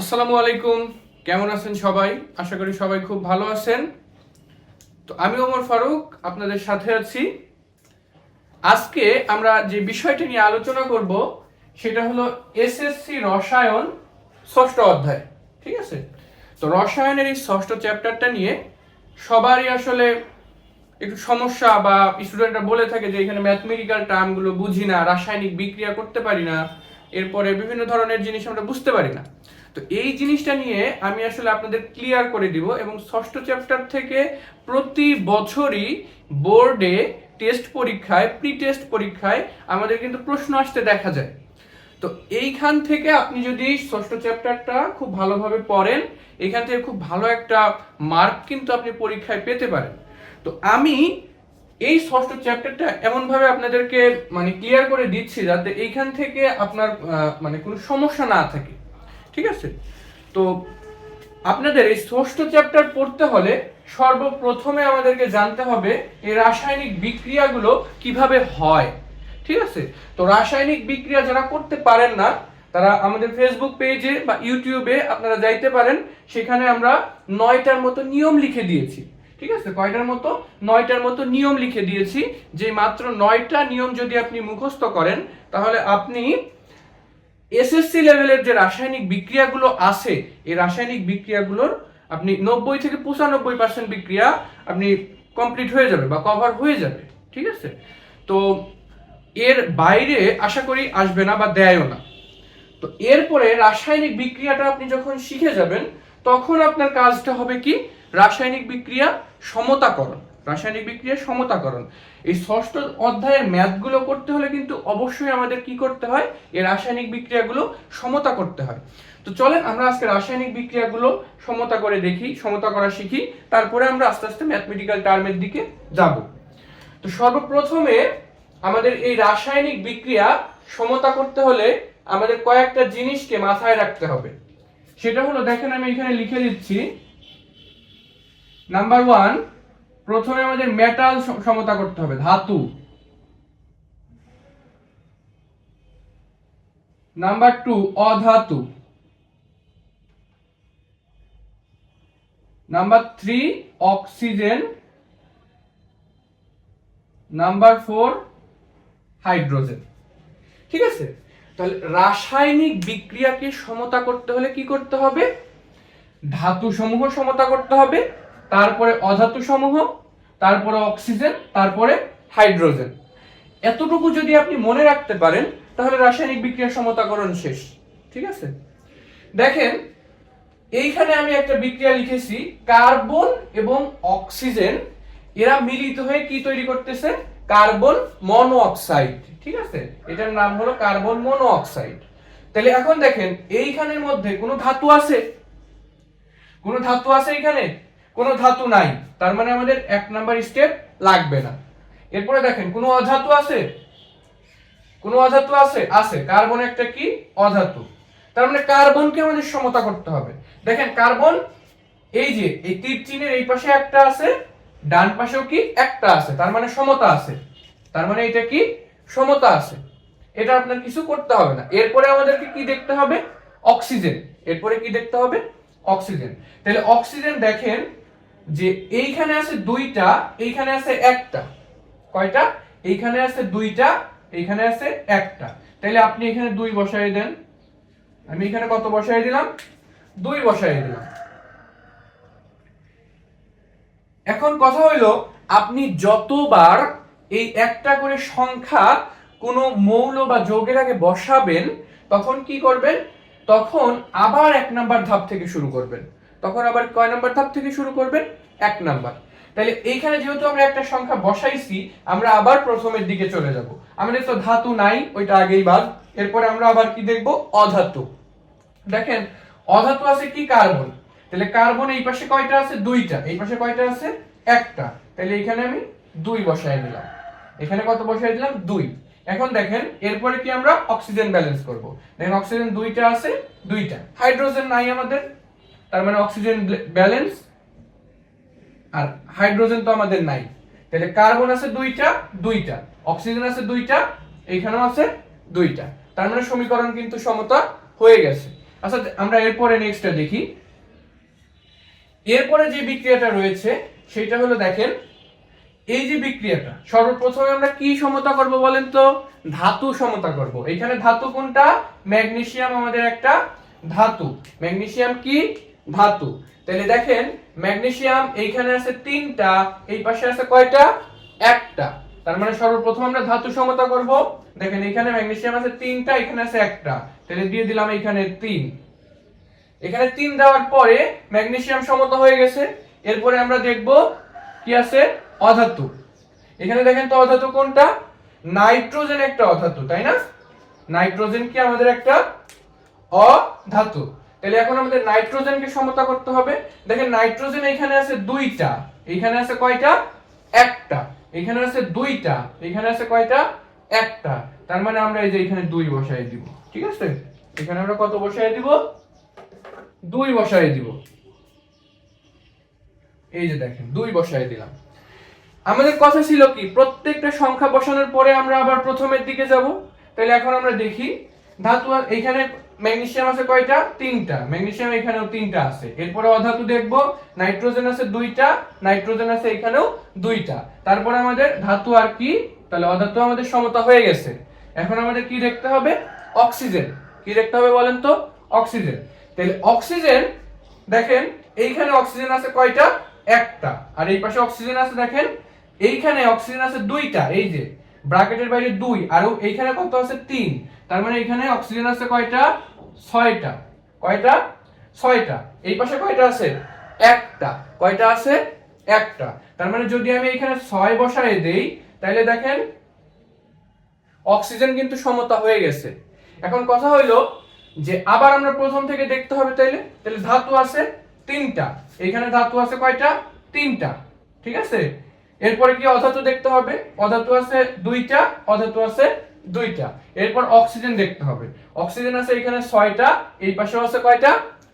আসসালামু আলাইকুম। কেমন আছেন সবাই? আশা করি সবাই খুব ভালো আছেন। তো আমি ওমর ফারুক, আপনাদের সাথে আছি। আজকে আমরা যে বিষয়টি নিয়ে আলোচনা করব, সেটা হলো এসএসসি রসায়ন ষষ্ঠ অধ্যায়। ঠিক আছে? তো রসায়নের এই ষষ্ঠ চ্যাপ্টারটা নিয়ে সবারই আসলে একটু সমস্যা বা স্টুডেন্টরা বলে থাকে যে এখানে ম্যাথমেটিক্যাল টার্মগুলো বুঝি না, রাসায়নিক বিক্রিয়া করতে পারি না, এরপরে বিভিন্ন ধরনের জিনিস আমরা বুঝতে পারি না। তো এই জিনিসটা নিয়ে আমি আসলে আপনাদের ক্লিয়ার করে দিব এবং ষষ্ঠ চ্যাপ্টার থেকে প্রতি বছরই বোর্ডে টেস্ট পরীক্ষায় প্রি টেস্ট পরীক্ষায় আমাদের কিন্তু প্রশ্ন আসতে দেখা যায়। তো এইখান থেকে আপনি যদি ষষ্ঠ চ্যাপ্টারটা খুব ভালোভাবে পড়েন, এখান থেকে খুব ভালো একটা মার্ক কিন্তু আপনি পরীক্ষায় পেতে পারেন। তো আমি এই ষষ্ঠ চ্যাপ্টারটা এমনভাবে আপনাদেরকে মানে ক্লিয়ার করে দিচ্ছি যাতে এইখান থেকে আপনার মানে কোনো সমস্যা না থাকে। ঠিক আছে? তো আপনাদের এই ষষ্ঠ চ্যাপ্টার পড়তে হলে সর্বপ্রথমে আমাদেরকে জানতে হবে এই রাসায়নিক বিক্রিয়াগুলো কীভাবে হয়। ঠিক আছে? তো রাসায়নিক বিক্রিয়া যারা করতে পারেন না, তারা আমাদের ফেসবুক পেজে বা ইউটিউবে আপনারা যাইতে পারেন, সেখানে আমরা নয়টার মতো নিয়ম লিখে দিয়েছি। ঠিক আছে? কয়টার মতো? নয়টার মতো নিয়ম লিখে দিয়েছি যে মাত্র নয়টা নিয়ম যদি আপনি মুখস্থ করেন, তাহলে আপনি এসএসসি লেভেলের যে রাসায়নিক বিক্রিয়াগুলো আছে, এই রাসায়নিক বিক্রিয়াগুলোর আপনি নব্বই থেকে পঁচানব্বই পার্সেন্ট বিক্রিয়া আপনি কমপ্লিট হয়ে যাবে বা কভার হয়ে যাবে, ঠিক আছে? তো এর বাইরে আশা করি আসবে না বা দেয়ও না। তো এরপরে রাসায়নিক বিক্রিয়াটা আপনি যখন শিখে যাবেন, তখন আপনার কাজটা হবে কি? রাসায়নিক বিক্রিয়া সমতাকরণ। রাসায়নিক বিক্রিয়া সমতাকরণ। এই ষষ্ঠ অধ্যায়ের ম্যাথগুলো করতে হলে কিন্তু অবশ্যই আমাদের কি করতে হয়? এই রাসায়নিক বিক্রিয়াগুলো সমতা করতে হয়। তো চলেন আমরা আজকে রাসায়নিক বিক্রিয়াগুলো সমতা করে দেখি, সমতা করা শিখি। তারপরে আমরা আস্তে আস্তে ম্যাথমেটিক্যাল টার্মের দিকে যাব। তো সর্বপ্রথমে আমাদের এই রাসায়নিক বিক্রিয়া সমতা করতে হলে আমাদের কয়েকটা জিনিসকে মাথায় রাখতে হবে। সেটা হলো, দেখেন আমি এখানে লিখে দিচ্ছি। নাম্বার ওয়ান প্রথমে আমাদের মেটাল সমতা করতে হবে, ধাতু। Number two অধাতু। Number three oxygen number four hydrogen ঠিক আছে? তাহলে রাসায়নিক বিক্রিয়াকে সমতা করতে হলে কি করতে হবে? ধাতু সমূহ সমতা করতে হবে। তারপরে অধাতু সমূহ তারপরে অক্সিজেন, তারপরে হাইড্রোজেন। এতটুকু যদি আপনি মনে রাখতে পারেন, তাহলে রাসায়নিক বিক্রিয়া সমতাকরণ শেষ। ঠিক আছে? দেখেন, এইখানে আমি একটা বিক্রিয়া লিখেছি, কার্বন এবং অক্সিজেন, এরা মিলিত হয়ে কি তৈরি করতেছে? কার্বন মনো অক্সাইড ঠিক আছে? এটার নাম হলো কার্বন মনো অক্সাইড তাহলে এখন দেখেন, এইখানের মধ্যে কোনো ধাতু আছে? কোনো ধাতু আছে এখানে কোনো ধাতু নাই। তার মানে আমাদের এক নাম্বার স্টেপ লাগবে না। এরপরে দেখেন, কোনো অধাতু আছে? কোনো অধাতু আছে? আছে। কার্বন একটা কি? অধাতু। তার মানে কার্বনকে আমাদের সমতা করতে হবে। দেখেন, কার্বন, এই যে, এই তীর চিহ্নের এই পাশে একটা আছে, ডান পাশেও কি? একটা আছে। তার মানে সমতা আছে। তার মানে এটা কি? সমতা আছে। এটা আপনার কিছু করতে হবে না। এরপরে আমাদেরকে কি দেখতে হবে? অক্সিজেন। এরপরে কি দেখতে হবে? অক্সিজেন। তাহলে অক্সিজেন দেখেন যে এইখানে আছে দুইটা, এইখানে আছে একটা। কয়টা? এইখানে আছে দুইটা, এইখানে আছে একটা। তাহলে আপনি এখানে দুই বসাই দেন। আমি এখানে কত বসাই দিলাম? দুই বসাই দিলাম। এখন কথা হইল, আপনি যতবার এই একটা করে সংখ্যা কোনো মৌল বা যৌগের আগে বসাবেন, তখন কি করবেন? তখন আবার এক নাম্বার ধাপ থেকে শুরু করবেন। তখন আবার কয় নাম্বার ধাপ থেকে শুরু করবেন? এক নাম্বার। তাহলে এইখানে যেহেতু আমরা একটা সংখ্যা বসাইছি, আমরা আবার প্রথমের দিকে চলে যাব। আমাদের তো ধাতু নাই, ওইটা আগেই বাদ। এরপরে আমরা আবার কি দেখব? অধাতু। দেখেন, অধাতু আছে কি? কার্বন। তাহলে কার্বন এই পাশে কয়টা আছে? দুইটা। এই পাশে কয়টা আছে? একটা। তাহলে এখানে আমি দুই বসাই দিলাম। এখানে কত বসাই দিলাম? দুই। এখন দেখেন, এরপরে কি আমরা অক্সিজেন ব্যালেন্স করব। দেখেন, অক্সিজেন দুইটা আছে, দুইটা। হাইড্রোজেন নাই আমাদের। তার মানে অক্সিজেন ব্যালেন্স আর হাইড্রোজেন তো আমাদের নাই। তাহলে কার্বন আছে দুইটা দুইটা। অক্সিজেন আছে দুইটা, এইখানেও আছে দুইটা। তার মানে সমীকরণ কিন্তু সমতা হয়ে গেছে। আচ্ছা আমরা এরপরে নেক্সটটা দেখি। এরপরে যে বিক্রিয়াটা রয়েছে, সেটা হলো দেখেন, এই যে বিক্রিয়াটা, সর্বপ্রথমে আমরা কি সমতা করব বলেন তো? ধাতু সমতা করব। এখানে ধাতু কোনটা? ম্যাগনেসিয়াম আমাদের একটা ধাতু। ম্যাগনেসিয়াম কি? ধাতু। তাহলে দেখেন, ম্যাগনেসিয়াম এইখানে আছে তিনটা, এই পাশে আছে কয়টা? একটা। তার মানে সর্বপ্রথম আমরা ধাতু সমতা করব। দেখেন এখানে ম্যাগনেসিয়াম আছে তিনটা, এখানে আছে একটা। তাহলে দিয়ে দিলাম এখানে তিন। এখানে তিন দেওয়ার পরে ম্যাগনেসিয়াম সমতা হয়ে গেছে। এরপরে আমরা দেখব কি আছে? অধাতু। এখানে দেখেন তো অধাতু কোনটা? নাইট্রোজেন একটা অধাতু, তাই না? নাইট্রোজেন কি আমাদের একটা? অধাতু। তাহলে এখন আমাদের নাইট্রোজেনকে সমতা করতে হবে। দেখেন নাইট্রোজেন এখানে আছে দুইটা। এখানে আছে কয়টা? একটা। এখানে আছে দুইটা। এখানে আছে কয়টা? একটা। তার মানে আমরা এই যে এখানে দুই বসাই দিব। ঠিক আছে? এখানে আমরা কত বসাই দিব? দুই বসাই দিব। এই যে দেখেন, দুই বসাই দিলাম। আমাদের কথা ছিল কি, প্রত্যেকটা সংখ্যা বসানোর পরে আমরা আবার প্রথমের দিকে যাব। তাহলে এখন আমরা দেখি, ধাতু এখানে ম্যাগনেসিয়াম আছে কয়টা? তিনটা। ম্যাগনেসিয়াম এখানেও তিনটা আছে। এরপরে অধাতু দেখব, নাইট্রোজেন আছে দুইটা, নাইট্রোজেন আছে এখানেও দুইটা। তারপরে আমাদের ধাতু আর কি? তাহলে অধাতু আমাদের সমতা হয়ে গেছে। এখন আমাদের কি দেখতে হবে? অক্সিজেন। কি দেখতে হবে বলেন তো? অক্সিজেন। তাহলে অক্সিজেন, দেখেন, এইখানে অক্সিজেন আছে কয়টা? একটা। আর এই পাশে অক্সিজেন আছে, দেখেন, এইখানে অক্সিজেন আছে দুইটা। এই যে, ব্র্যাকেটের বাইরে দুই আর এইখানে কত আছে? তিন। তার মানে এখানে অক্সিজেন আছে কয়টা? ছয়টা। কয়টা? ছয়টা। এই পাশে কয়টা আছে? একটা। কয়টা আছে? একটা। তার মানে যদি আমি এখানে ছয় বসায় দেই তাহলে দেখেন অক্সিজেন কিন্তু সমতা হয়ে গেছে। এখন কথা হইল যে আবার আমরা প্রথম থেকে দেখতে হবে তাইলে। তাহলে ধাতু আছে তিনটা। এখানে ধাতু আছে কয়টা? তিনটা। ঠিক আছে? এরপরে কি অধাতু দেখতে হবে? অধাতু আছে দুইটা, অধাতু আছে দুইটা। এরপর অক্সিজেন দেখতে হবে। অক্সিজেন আছে এখানে ছয়টা, এই পাশেও আছে কয়টা?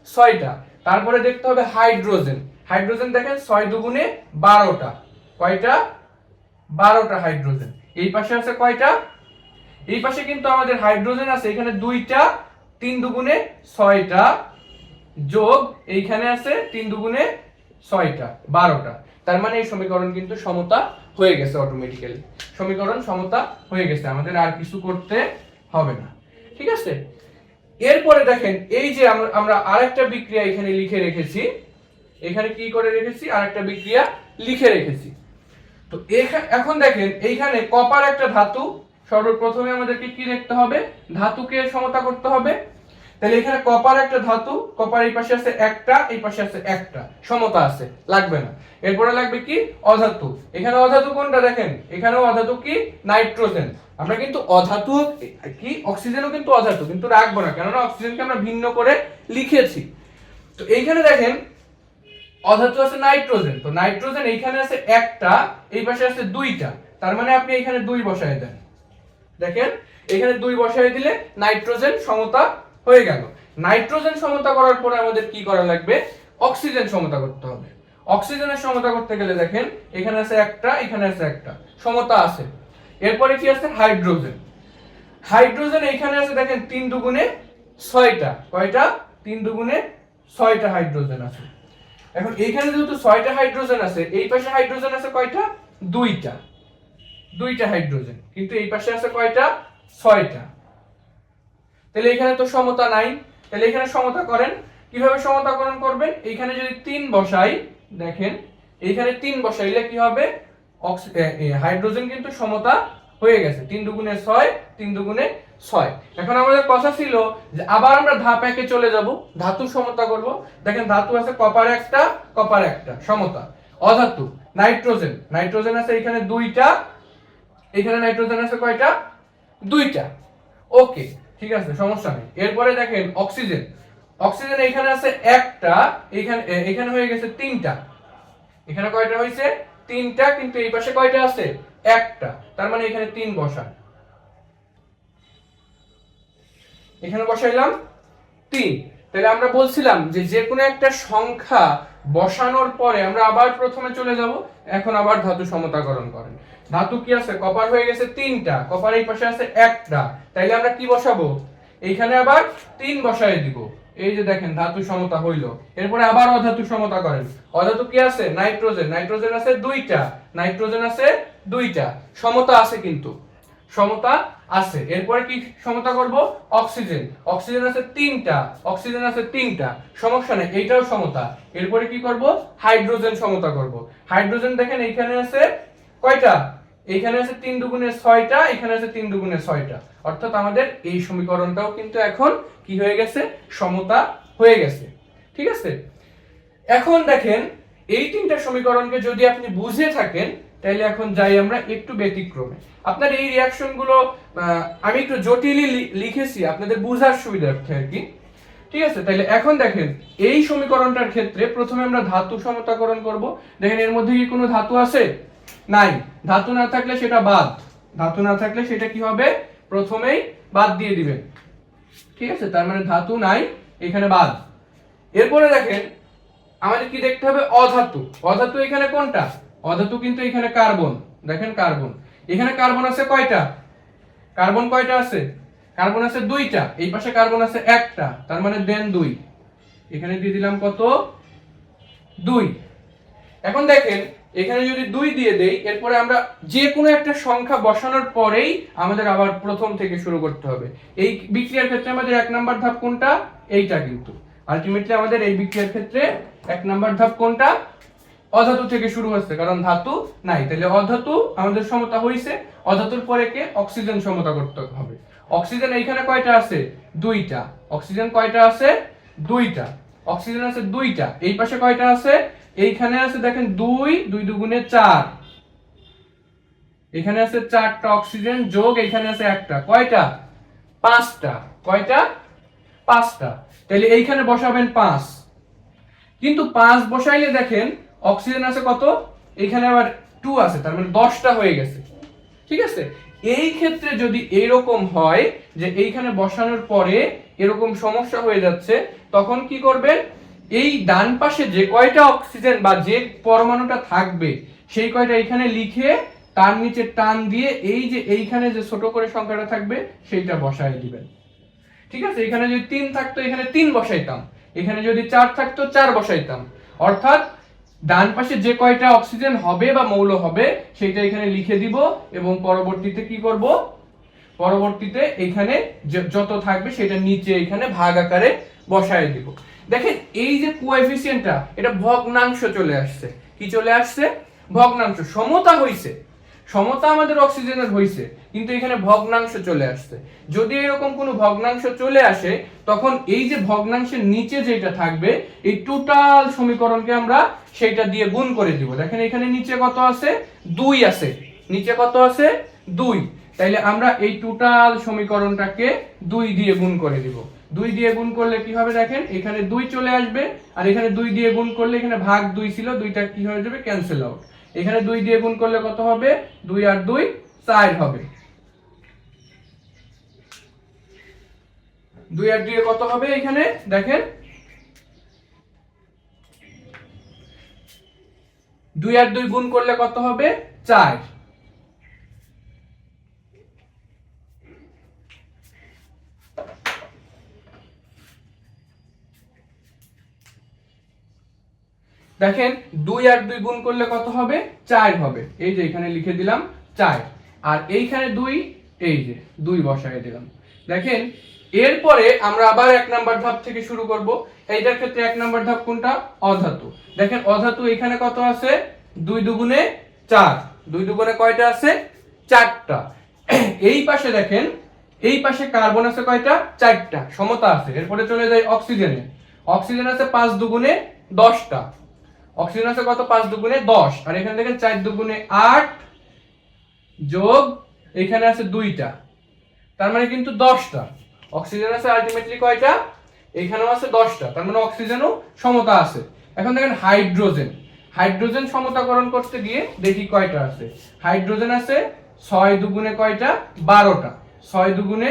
ছয়টা। তারপরে দেখতে হবে হাইড্রোজেন হাইড্রোজেন দেখেন, ছয় দুগুণে বারোটা। কয়টা? বারোটা হাইড্রোজেন এই পাশে আছে কয়টা? এই পাশে কিন্তু আমাদের হাইড্রোজেন আছে, এখানে দুইটা, তিন দুগুণে ছয়টা যোগ, এইখানে আছে তিন দুগুণে ছয়টা, বারোটা। তার মানে এই সমীকরণ কিন্তু সমতা হয়ে গেছে অটোমেটিক্যালি সমীকরণ সমতা হয়ে গেছে, আমাদের আর কিছু করতে হবে না। ঠিক আছে? এরপরে দেখেন, এই যে আমরা- আরেকটা বিক্রিয়া এখানে লিখে রেখেছি। এখানে কি করে রেখেছি? আরেকটা বিক্রিয়া লিখে রেখেছি। তো এখা- এখন দেখেন, এইখানে কপার একটা ধাতু, সর্বপ্রথমে আমাদেরকে কি দেখতে হবে? ধাতুকে সমতা করতে হবে। তাহলে এখানে কপার একটা ধাতু কপার এই পাশে আছে একটা, এই পাশে আছে একটা। সমতা আছে, লাগবে না। এরপরে লাগবে কি? অধাতু। এখানে অধাতু কোনটা দেখেন? এখানেও অধাতু কি? নাইট্রোজেন। আমরা কিন্তু অধাতু, কি? অক্সিজেনও কিন্তু অধাতু, কিন্তু রাখব না, কেননা অক্সিজেনকে আমরা ভিন্ন করে লিখেছি। তো এইখানে দেখেন, অধাতু আছে নাইট্রোজেন। তো নাইট্রোজেন এইখানে আছে একটা, এই পাশে আছে দুইটা। তার মানে আপনি এখানে দুই বসায় দেন। দেখেন, এখানে দুই বসায় দিলে নাইট্রোজেন সমতা হয়ে গেল। নাইট্রোজেন সমতা করার পরে আমাদের কি করা লাগবে? অক্সিজেন সমতা করতে হবে। অক্সিজেনের সমতা করতে গেলে দেখেন, এখানে আছে একটা, এখানে আছে একটা। সমতা আছে। এরপরে কি আছে? হাইড্রোজেন। হাইড্রোজেন এখানে আছে দেখেন, তিন দুগুণে ছয়টা। কয়টা? তিন দুগুণে ছয়টা হাইড্রোজেন আছে। এখন এইখানে যেহেতু ছয়টা হাইড্রোজেন আছে, এই পাশে হাইড্রোজেন আছে কয়টা? দুইটা। দুইটা হাইড্রোজেন। কিন্তু এই পাশে আছে কয়টা? ছয়টা। তাহলে এখানে তো সমতা নাই। তাহলে এখানে সমতা করেন। কীভাবে সমতাকরণ করবেন? এইখানে যদি তিন বসাই, দেখেন এইখানে তিন বসাইলে কি হবে? হাইড্রোজেন কিন্তু সমতা হয়ে গেছে। তিন দুগুণে ছয়, তিন দুগুণে ছয়। এখন আমাদের কথা ছিল যে আবার আমরা ধাপ একে চলে যাব। ধাতু সমতা করব। দেখেন, ধাতু আছে কপার একটা কপার একটা, সমতা। অধাতু, নাইট্রোজেন। নাইট্রোজেন আছে এখানে দুইটা। এখানে নাইট্রোজেন আছে কয়টা? দুইটা। ওকে ঠিক আছে, সমস্যা নেই। এরপরে দেখেন অক্সিজেন। অক্সিজেন এখানে আছে একটা, এখানে এখানে হয়ে গেছে তিনটা। এখানে কয়টা হয়েছে? তিনটা, কিন্তু এই পাশে কয়টা আছে? একটা। তার মানে এখানে তিন বসান। এখানে বসাইলাম তিন। তাহলে আমরা বলছিলাম যে যে কোনো একটা সংখ্যা বসানোর পরে আমরা আবার প্রথমে চলে যাব, এখন আবার ধাতু সমতাকরণ করেন। ধাতু কি আছে? কপার হয়ে গেছে তিনটা। কপার এই পাশে আছে একটা। তাইলে আমরা কি বসাবো? এইখানে আবার তিন বসায় দিব। এই যে দেখেন, ধাতু সমতা হইল। এরপরে আবার অধাতু সমতা করেন। অধাতু কি আছে? নাইট্রোজেন। নাইট্রোজেন আছে দুইটা। নাইট্রোজেন আছে দুইটা। সমতা আছে কিন্তু। সমতা আছে। এরপরে কি সমতা করব? অক্সিজেন। অক্সিজেন আছে তিনটা। অক্সিজেন আছে তিনটা। সমস্যা নেই, এইটাও সমতা। এরপরে কি করব? হাইড্রোজেন সমতা করব। হাইড্রোজেন দেখেন এইখানে আছে কয়টা? এইখানে আছে তিন দুগুণে ছয়টা, এখানে আছে তিন দুগুণে ছয়টা। অর্থাৎ আমাদের এই সমীকরণটাও কিন্তু এখন কি হয়ে গেছে? সমতা হয়ে গেছে। ঠিক আছে? এখন দেখেন, এই তিনটা সমীকরণকে যদি আপনি বুঝে থাকেন তাহলে এখন যাই আমরা একটু ব্যতিক্রমে। আপনার এই রিয়াকশনগুলো আমি একটু জটিলই লিখেছি, আপনাদের বোঝার সুবিধার্থে আর কি। ঠিক আছে? তাহলে এখন দেখেন, এই সমীকরণটার ক্ষেত্রে প্রথমে আমরা ধাতু সমতাকরণ করব। দেখেন এর মধ্যে কি কোনো ধাতু আছে? নাই। ধাতু না থাকলে সেটা বাদ। ধাতু না থাকলে সেটা কি হবে? প্রথমেই বাদ দিয়ে দিবেন। ঠিক আছে? তার মানে ধাতু নাই, এখানে বাদ। এরপরে দেখেন, আমাদের কি দেখতে হবে? অধাতু। অধাতু এখানে কোনটা? অধাতু কিন্তু এখানে কার্বন। দেখেন কার্বন। এখানে কার্বন আছে কয়টা? কার্বন কয়টা আছে? কার্বন আছে দুইটা। এই পাশে কার্বন আছে একটা। তার মানে দেন দুই। এখানে দিয়ে দিলাম কত? দুই। এখন দেখেন এখানে যদি দুই দিয়ে দেই, এরপরে আমরা যে কোনো একটা সংখ্যা বসানোর পরেই আমাদের আবার প্রথম থেকে শুরু করতে হবে। এই বিক্রিয়ার ক্ষেত্রে আমাদের এক নাম্বার ধাপ কোনটা? এইটা কিন্তু। আলটিমেটলি আমাদের এই বিক্রিয়ার ক্ষেত্রে এক নাম্বার ধাপ কোনটা? অধাতু থেকে শুরু হচ্ছে, কারণ ধাতু নাই। তাহলে অধাতু আমাদের সমতা হয়েছে অধাতুর পরে কে? অক্সিজেন সমতা করতে হবে। অক্সিজেন এইখানে কয়টা আছে? দুইটা। অক্সিজেন কয়টা আছে? দুইটা। অক্সিজেন আছে দুইটা। এই পাশে কয়টা আছে? এইখানে আছে দেখেন দুই দুই দুগুণে চার। এখানে আছে চারটা অক্সিজেন যোগ এখানে আছে একটা। কয়টা? পাঁচটা। কয়টা? পাঁচটা। তাহলে এইখানে বসাবেন পাঁচ। কিন্তু পাঁচ বসাইলে দেখেন অক্সিজেন আছে কত? এখানে আবার টু আছে, তার মানে দশটা হয়ে গেছে। ঠিক আছে? এই ক্ষেত্রে যদি এরকম হয় যে এইখানে বসানোর পরে এরকম সমস্যা হয়ে যাচ্ছে, তখন কি করবেন? এই ডান পাশে যে কয়টা অক্সিজেন বা যে পরমাণুটা থাকবে, সেই কয়টা এখানে লিখে তার নিচে টান দিয়ে এই যে এইখানে যে ছোট করে সংখ্যাটা থাকবে, সেইটা বসায় দিবেন। ঠিক আছে? এখানে যদি তিন থাকতো, এখানে তিন বসাইতাম। এখানে যদি চার থাকতো, চার বসাইতাম। অর্থাৎ ডান পাশে যে কয়টা অক্সিজেন হবে বা মৌল হবে সেটা এখানে লিখে দিব এবং পরবর্তীতে কি করব? পরবর্তীতে এখানে যত থাকবে, সেটা নিচে এখানে ভাগ আকারে বসায় দিব। দেখেন, এই যে কোএফিসিয়েন্টটা এটা ভগ্নাংশ চলে আসছে। কি চলে আসছে? ভগ্নাংশ। সমতা হইছে। সমতা আমাদের অক্সিজেনের হইছে, কিন্তু এখানে ভগ্নাংশ চলে আসছে। যদি এরকম কোনো ভগ্নাংশ চলে আসে, তখন এই যে ভগ্নাংশের নিচে যেটা থাকবে, এই টোটাল সমীকরণকে আমরা সেটা দিয়ে গুণ করে দিব। দেখেন, এখানে নিচে কত আছে? দুই আছে। নিচে কত আছে? দুই। তাইলে আমরা এই টোটাল সমীকরণটাকে দুই দিয়ে গুণ করে দিব। দুই দিয়ে গুণ করলে কি হবে দেখেন? এখানে দুই চলে আসবে, আর এখানে দুই দিয়ে গুণ করলে এখানে ভাগ দুই ছিল, দুইটা কি হয়ে যাবে? ক্যান্সেল আউট এখানে দুই দিয়ে গুণ করলে কত হবে? দুই আর দুই চার হবে। দুই আর দুই কত হবে এখানে? দেখেন। দুই আর দুই গুণ করলে কত হবে? চার। দেখেন দুই আর দুই গুণ করলে কত হবে? চার হবে। এই যে এখানে লিখে দিলাম চার। আর এইখানে দুই, এই যে দুই বসায় দিলাম। দেখেন, এরপরে আমরা আবার এক নাম্বার ধাপ থেকে শুরু করব। এইটার ক্ষেত্রে এক নাম্বার ধাপ কোনটা? অধাতু। দেখেন, অধাতু এখানে কত আছে? দুই দুগুণে চার। দুই দুগুণে কয়টা আছে? চারটা। এই পাশে দেখেন, এই পাশে কার্বন আছে কয়টা? চারটা। সমতা আছে। এরপরে চলে যায় অক্সিজেনে। অক্সিজেন আছে পাঁচ দুগুণে দশটা। অক্সিজেন আছে কত? পাঁচ দুগুণে দশ। আর এখানে দেখেন চার দুগুণে আট যোগ এখানে আছে দুইটা। তার মানে কিন্তু দশটা। অক্সিজেন আছে আলটিমেটলি কয়টা? এখানেও আছে দশটা। তার মানে অক্সিজেনও সমতা আছে। এখন দেখেন হাইড্রোজেন। হাইড্রোজেন সমতাকরণ করতে গিয়ে দেখি কয়টা আছে? হাইড্রোজেন আছে ছয় দুগুণে কয়টা? বারোটা। ছয় দুগুণে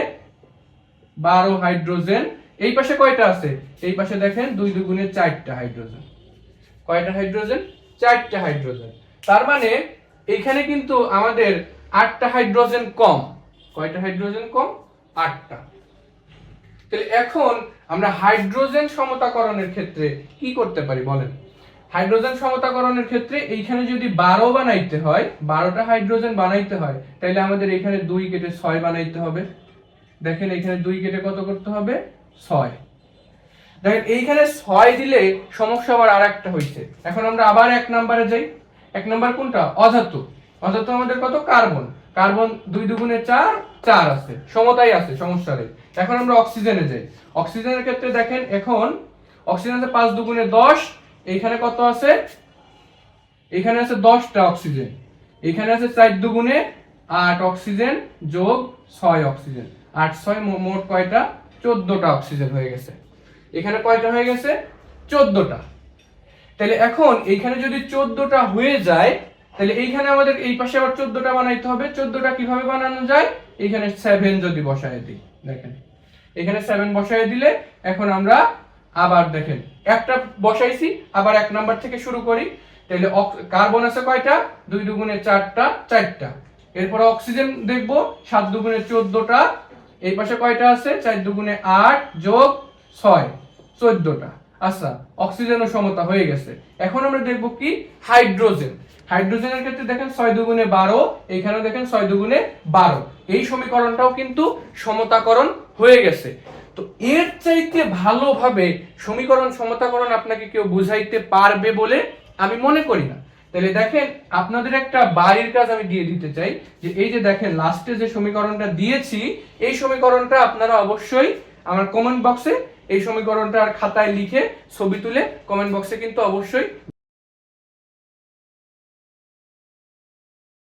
বারো হাইড্রোজেন। এই পাশে কয়টা আছে? এই পাশে দেখেন দুই দুগুণে চারটা হাইড্রোজেন। কয়টা হাইড্রোজেন? চারটা হাইড্রোজেন। তার মানে এখানে কিন্তু আমাদের আটটা হাইড্রোজেন কম। কয়টা হাইড্রোজেন কম? আটটা। তাহলে এখন আমরা হাইড্রোজেন সমতাকরণের ক্ষেত্রে কি করতে পারি বলেন? হাইড্রোজেন সমতাকরণের ক্ষেত্রে এইখানে যদি বারো বানাইতে হয়, বারোটা হাইড্রোজেন বানাইতে হয় তাহলে আমাদের এখানে দুই কেটে ছয় বানাইতে হবে। দেখেন এখানে দুই কেটে কত করতে হবে? ছয়। দেখেন, এইখানে ছয় দিলে সমস্যা আবার আর একটা হয়েছে। এখন আমরা আবার এক নম্বরে যাই। এক নম্বর কোনটা? অধাতু। অধাতু আমাদের কত? কার্বন। কার্বন দুই দুগুণে চার চার আছে। সমতাই আছে, সমস্যা নেই। এখন আমরা অক্সিজেনে যাই। অক্সিজেনের ক্ষেত্রে দেখেন, এখন অক্সিজেন আছে পাঁচ দুগুণে দশ। এইখানে কত আছে? এখানে আছে দশটা অক্সিজেন। এখানে আছে চার দুগুণে আট অক্সিজেন যোগ ছয় অক্সিজেন। আট, ছয় মোট কয়টা? চোদ্দটা অক্সিজেন হয়ে গেছে। এখানে কয়টা হয়ে গেছে? চোদ্দটা। তাহলে এখন এইখানে যদি চোদ্দটা হয়ে যায়, তাহলে এইখানে আমাদের এই পাশে আবার চোদ্দটা বানাইতে হবে। চোদ্দটা কীভাবে বানানো যায়? এখানে সেভেন যদি বসায় দিই, দেখেন। এখানে সেভেন বসায় দিলে এখন আমরা আবার দেখেন, একটা বসাইছি, আবার এক নাম্বার থেকে শুরু করি। তাহলে কার্বন আছে কয়টা? দুই দুগুণে চারটা চারটা। এরপরে অক্সিজেন দেখব, সাত দুগুণে চোদ্দটা। এই পাশে কয়টা আছে? চার দুগুণে আট যোগ ছয়। চোদ্দটা। আচ্ছা অক্সিজেনও সমতা হয়ে গেছে। এখন আমরা দেখব কি? হাইড্রোজেন। হাইড্রোজেনের ক্ষেত্রে দেখেন ছয় দুগুণে বারো, এইখানে দেখেন ছয় দুগুণে বারো। এই সমীকরণটাও কিন্তু সমতাকরণ হয়ে গেছে। তো এর চাইতে ভালোভাবে সমীকরণ সমতাকরণ আপনাকে কেউ বুঝাইতে পারবে বলে আমি মনে করি না। তাহলে দেখেন, আপনাদের একটা বাড়ির কাজ আমি দিয়ে দিতে চাই, যে এই যে দেখেন লাস্টে যে সমীকরণটা দিয়েছি, এই সমীকরণটা আপনারা অবশ্যই আমার কমেন্ট বক্সে এই সমীকরণটা আর খাতায় লিখে ছবি তুলে কমেন্ট বক্সে কিন্তু অবশ্যই